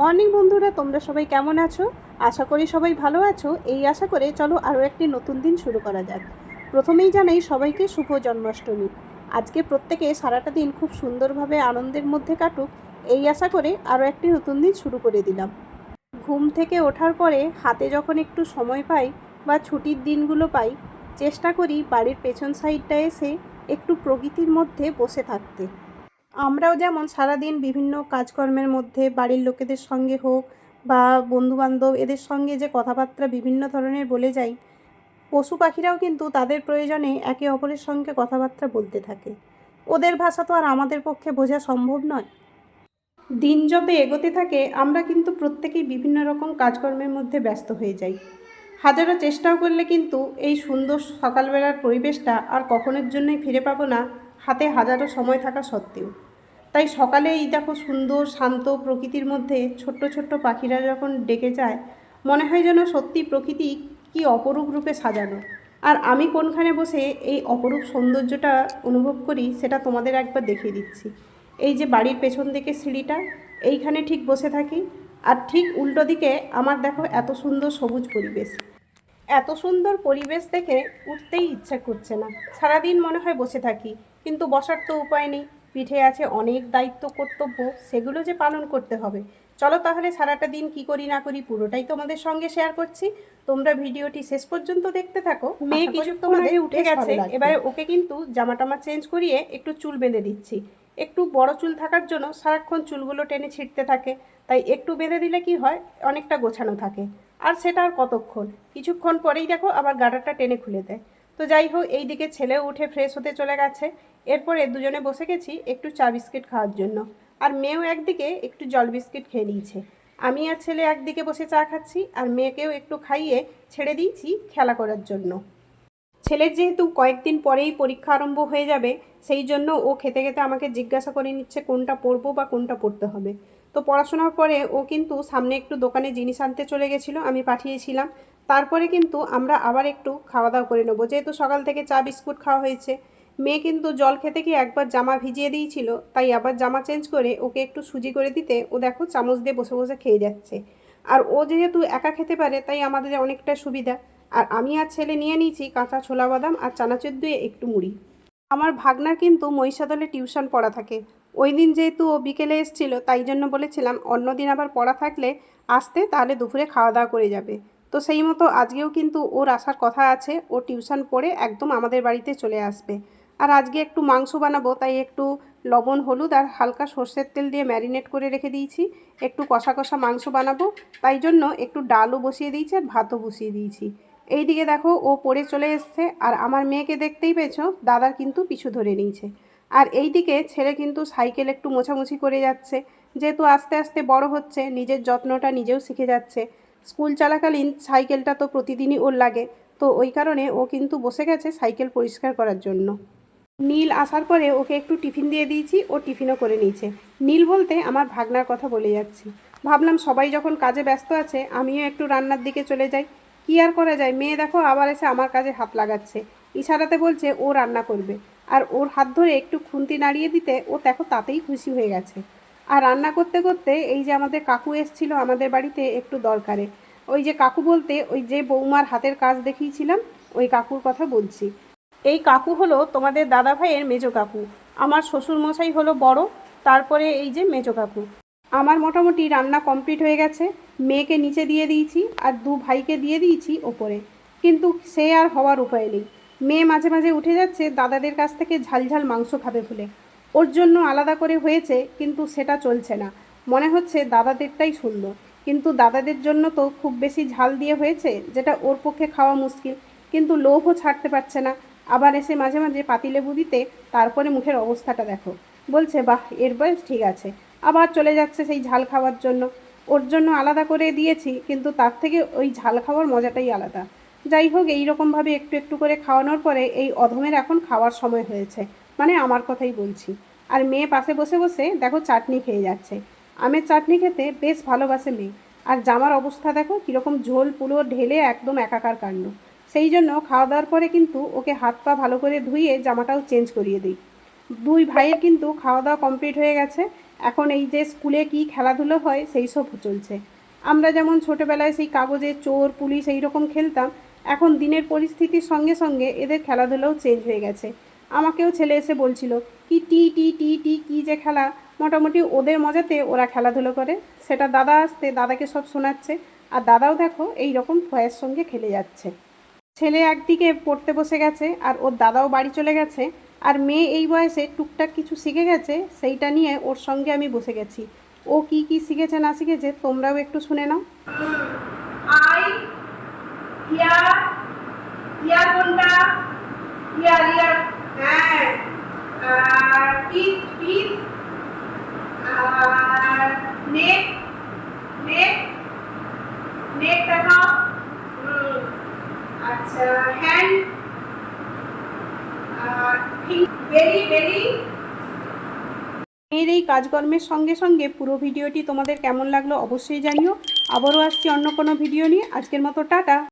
Morning বন্ধুরা, তোমরা সবাই কেমন আছো? আশা করি সবাই ভালো আছো। এই আশা করে চলো আরও একটি নতুন দিন শুরু করা যাক। প্রথমেই জানাই সবাইকে শুভ জন্মাষ্টমী। আজকে প্রত্যেকে সারাটা দিন খুব সুন্দরভাবে আনন্দের মধ্যে কাটুক, এই আশা করে আরও একটি নতুন দিন শুরু করে দিলাম। ঘুম থেকে ওঠার পরে হাতে যখন একটু সময় পাই বা ছুটির দিনগুলো পাই, চেষ্টা করি বাড়ির পেছন সাইডটা এসে একটু প্রকৃতির মধ্যে বসে থাকতে। আমরাও যেমন সারাদিন বিভিন্ন কাজকর্মের মধ্যে বাড়ির লোকেদের সঙ্গে হোক বা বন্ধুবান্ধব এদের সঙ্গে যে কথাবার্তা বিভিন্ন ধরনের বলে যাই, পশু পাখিরাও কিন্তু তাদের প্রয়োজনে একে অপরের সঙ্গে কথাবার্তা বলতে থাকে। ওদের ভাষা তো আর আমাদের পক্ষে বোঝা সম্ভব নয়। দিন যত এগোতে থাকে, আমরা কিন্তু প্রত্যেকেই বিভিন্ন রকম কাজকর্মের মধ্যে ব্যস্ত হয়ে যাই। হাজারো চেষ্টাও করলে কিন্তু এই সুন্দর সকালবেলার পরিবেশটা আর কখনোর জন্যই ফিরে পাবো না হাতে হাজারো সময় থাকা সত্ত্বেও। তাই সকালে এই দেখো সুন্দর, শান্ত প্রকৃতির মধ্যে ছোট্ট ছোট্ট পাখিরা যখন ডেকে যায়, মনে হয় যেন সত্যি প্রকৃতি কি অপরূপ রূপে সাজানো। আর আমি কোনখানে বসে এই অপরূপ সৌন্দর্যটা অনুভব করি সেটা তোমাদের একবার দেখিয়ে দিচ্ছি। এই যে বাড়ির পেছন দিকে সিঁড়িটা, এইখানে ঠিক বসে থাকি। আর ঠিক উল্টো দিকে আমার দেখো এত সুন্দর সবুজ পরিবেশ। এত সুন্দর পরিবেশ দেখে উঠতেই ইচ্ছা করছে না। সারাদিন মনে হয় বসে থাকি। কিন্তু বসার তো উপায় নেই। পিঠে আছে অনেক দায়িত্ব কর্তব্য সেগুলো যে পালন করতে হবে। চলো তাহলে সারাটা দিন কি করি না করি পুরোটাই তোমাদের সঙ্গে শেয়ার করছি। তোমরা ভিডিওটি শেষ পর্যন্ত দেখতে থাকো। মেয়ে কিছু তোমাদের উঠে গেছে। এবারে ওকে কিন্তু জামা টামা চেঞ্জ করিয়ে একটু চুল বেঁধে দিচ্ছি। একটু বড় চুল থাকার জন্য সারাক্ষণ চুলগুলো টেনে ছিঁড়তে থাকে। তাই একটু বেঁধে দিলে কি হয়? অনেকটা গোছানো থাকে। আর সেটা আর কতক্ষণ? কিছুক্ষণ পরেই দেখো আবার গাডারটা টেনে খুলে দেয়। তো যাই হোক এই দিকে ছেলেও উঠে ফ্রেশ হতে চলে গেছে। এরপরে দুজনে বসে গেছি একটু চা বিস্কিট খাওয়ার জন্য। আর মেয়েও একদিকে একটু জল বিস্কিট খেয়ে নিয়েছে। আমি আর ছেলে একদিকে বসে চা খাচ্ছি, আর মেয়েকেও একটু খাইয়ে ছেড়ে দিয়েছি খেলা করার জন্য। ছেলের যেহেতু কয়েকদিন পরেই পরীক্ষা আরম্ভ হয়ে যাবে, সেই জন্য ও খেতে খেতে আমাকে জিজ্ঞাসা করে নিচ্ছে কোনটা পড়ব বা কোনটা পড়তে হবে। তো পড়াশোনার পরে ও কিন্তু সামনে একটু দোকানে জিনিস আনতে চলে গেছিল, আমি পাঠিয়েছিলাম। তারপরে কিন্তু আমরা আবার একটু খাওয়া দাওয়া করে নেব, যেহেতু সকাল থেকে চা বিস্কুট খাওয়া হয়েছে। মেয়ে কিন্তু জল খেতে গিয়ে একবার জামা ভিজিয়ে দিয়েছিল, তাই আবার জামা চেঞ্জ করে ওকে একটু সুজি করে দিতে ও দেখো চামচ দিয়ে বসে বসে খেয়ে যাচ্ছে। আর ও যেহেতু একা খেতে পারে, তাই আমাদের অনেকটা সুবিধা। আর আমি আর ছেলে নিয়ে নিয়েছি কাঁচা ছোলা বাদাম আর চানাচুর দিয়ে একটু মুড়ি। আমার ভাগনার কিন্তু মহিষাদলে টিউশন পড়া থাকে। ওই দিন যেহেতু ও বিকেলে এসেছিল, তাই জন্য বলেছিলাম অন্যদিন আবার পড়া থাকলে আসতে, তাহলে দুপুরে খাওয়া দাওয়া করে যাবে। তো সেই মতো আজকেও কিন্তু ওর আসার কথা আছে, ও টিউশন পড়ে একদম আমাদের বাড়িতে চলে আসবে। আর আজকে একটু মাংস বানাবো, তাই একটু লবণ, হলুদ আর হালকা সর্ষের তেল দিয়ে ম্যারিনেট করে রেখে দিয়েছি। একটু কষা কষা মাংস বানাবো, তাই জন্য একটু ডালও বসিয়ে দিয়েছি আর ভাতও বসিয়ে দিয়েছি। এই দিকে দেখো, ও পড়ে চলে এসছে আর আমার মেয়েকে দেখতেই পেয়েছ, দাদার কিন্তু পিছু ধরে নিয়েছে। আর এই দিকে ছেলে কিন্তু সাইকেল একটু মোছামুছি করে যাচ্ছে, যেহেতু আস্তে আস্তে বড় হচ্ছে, নিজের যত্নটা নিজেও শিখে যাচ্ছে। স্কুল চলাকালীন সাইকেলটা তো প্রতিদিনই ওর লাগে, তো ওই কারণে ও কিন্তু বসে গেছে সাইকেল পরিষ্কার করার জন্য। নীল আসার পরে ওকে একটু টিফিন দিয়ে দিয়েছি, ও টিফিনও করে নিয়েছে। নীল বলতে আমার ভাগনার কথা বলে যাচ্ছি। ভাবলাম সবাই যখন কাজে ব্যস্ত আছে, আমিও একটু রান্নার দিকে চলে যাই। কী আর করা যায়? মেয়ে দেখো আবার এসে আমার কাজে হাত লাগাচ্ছে। ইশারাতে বলছে, ও রান্না করবে। আর ওর হাত ধরে একটু খুন্তি নাড়িয়ে দিতে ও দেখো তাতেই খুশি হয়ে গেছে। আর রান্না করতে করতে এই যে আমাদের কাকু এসছিল আমাদের বাড়িতে একটু দরকারে। ওই যে কাকু বলতে, ওই যে বৌমার হাতের কাজ দেখিয়েছিলাম, ওই কাকুর কথা বলছি। এই কাকু হলো তোমাদের দাদা ভাইয়ের মেজো কাকু। আমার শ্বশুর মশাই হলো বড়, তারপরে এই যে মেজো কাকু। আমার মোটামুটি রান্না কমপ্লিট হয়ে গেছে, মেয়েকে নিচে দিয়ে দিয়েছি আর দু ভাইকে দিয়ে দিয়েছি ওপরে। কিন্তু সে আর হওয়ার উপায় নেই। মেয়ে মাঝে মাঝে উঠে যাচ্ছে, দাদাদের কাছ থেকে ঝালঝাল মাংস খাবে বলে। ওর জন্য আলাদা করে হয়েছে, কিন্তু সেটা চলছে না। মনে হচ্ছে দাদাদেরটাই সুন্দর কিন্তু দাদাদের জন্য তো খুব বেশি ঝাল দিয়ে হয়েছে, যেটা ওর পক্ষে খাওয়া মুশকিল। কিন্তু লোভও ছাড়তে পারছে না। আবার এসে মাঝে মাঝে পাতিলেবু দিতে তারপরে মুখের অবস্থাটা দেখো। বলছে, বাহ, এর বয়স ঠিক আছে। আবার চলে যাচ্ছে সেই ঝাল খাওয়ার জন্য। ওর জন্য আলাদা করে দিয়েছি, কিন্তু তার থেকে ওই ঝাল খাওয়ার মজাটাই আলাদা। যাই হোক এই রকমভাবে একটু একটু করে খাওয়ানোর পরে এই অধমের এখন খাওয়ার সময় হয়েছে। মানে আমার কথাই বলছি। আর মেয়ে পাশে বসে বসে দেখো চাটনি খেয়ে যাচ্ছে। আমের চাটনি খেতে বেশ ভালোবাসে মেয়ে। আর জামার অবস্থা দেখো, কীরকম ঝোল পুলো ঢেলে একদম একাকার কাণ্ড। সেই জন্য খাওয়া দাওয়ার পরে কিন্তু ওকে হাত পা ভালো করে ধুয়ে জামাটাও চেঞ্জ করিয়ে দিই। দুই ভাইয়ের কিন্তু খাওয়া দাওয়া কমপ্লিট হয়ে গেছে। এখন এই যে স্কুলে কি খেলাধুলো হয়, সেই সব চলছে। আমরা যেমন ছোটোবেলায় সেই কাগজে চোর, পুলিশ এই রকম খেলতাম, এখন দিনের পরিস্থিতির সঙ্গে সঙ্গে এদের খেলাধুলোও চেঞ্জ হয়ে গেছে। আমাকেও ছেলে এসে বলছিল, কি টি টি টি টি, কী যে খেলা, মোটামুটি ওদের মজাতে ওরা খেলাধুলো করে। সেটা দাদা আসতে দাদাকে সব শোনাচ্ছে, আর দাদাও দেখো এই রকম ভয়ের সঙ্গে খেলে যাচ্ছে। ছেলে একদিকে পড়তে বসে গেছে আর ওর দাদাও বাড়ি চলে গেছে আর মেয়ে এই বয়সে টুকটাক কিছু শিখে গেছে, সেইটা নিয়ে ওর সঙ্গে আমি বসে গেছি। ও কি কি শিখেছে না শিখেছে তোমরাও একটু শুনে নাও। আই ইয়ার ইয়ার কোনটা? ইয়ার ইয়ার হ্যাঁ। আর আর মেয়ের এই কাজকর্মের সঙ্গে সঙ্গে পুরো ভিডিওটি তোমাদের কেমন লাগল অবশ্যই জানিও। আবারও আসছি অন্য কোনো ভিডিও নিয়ে। আজকের মতো টাটা।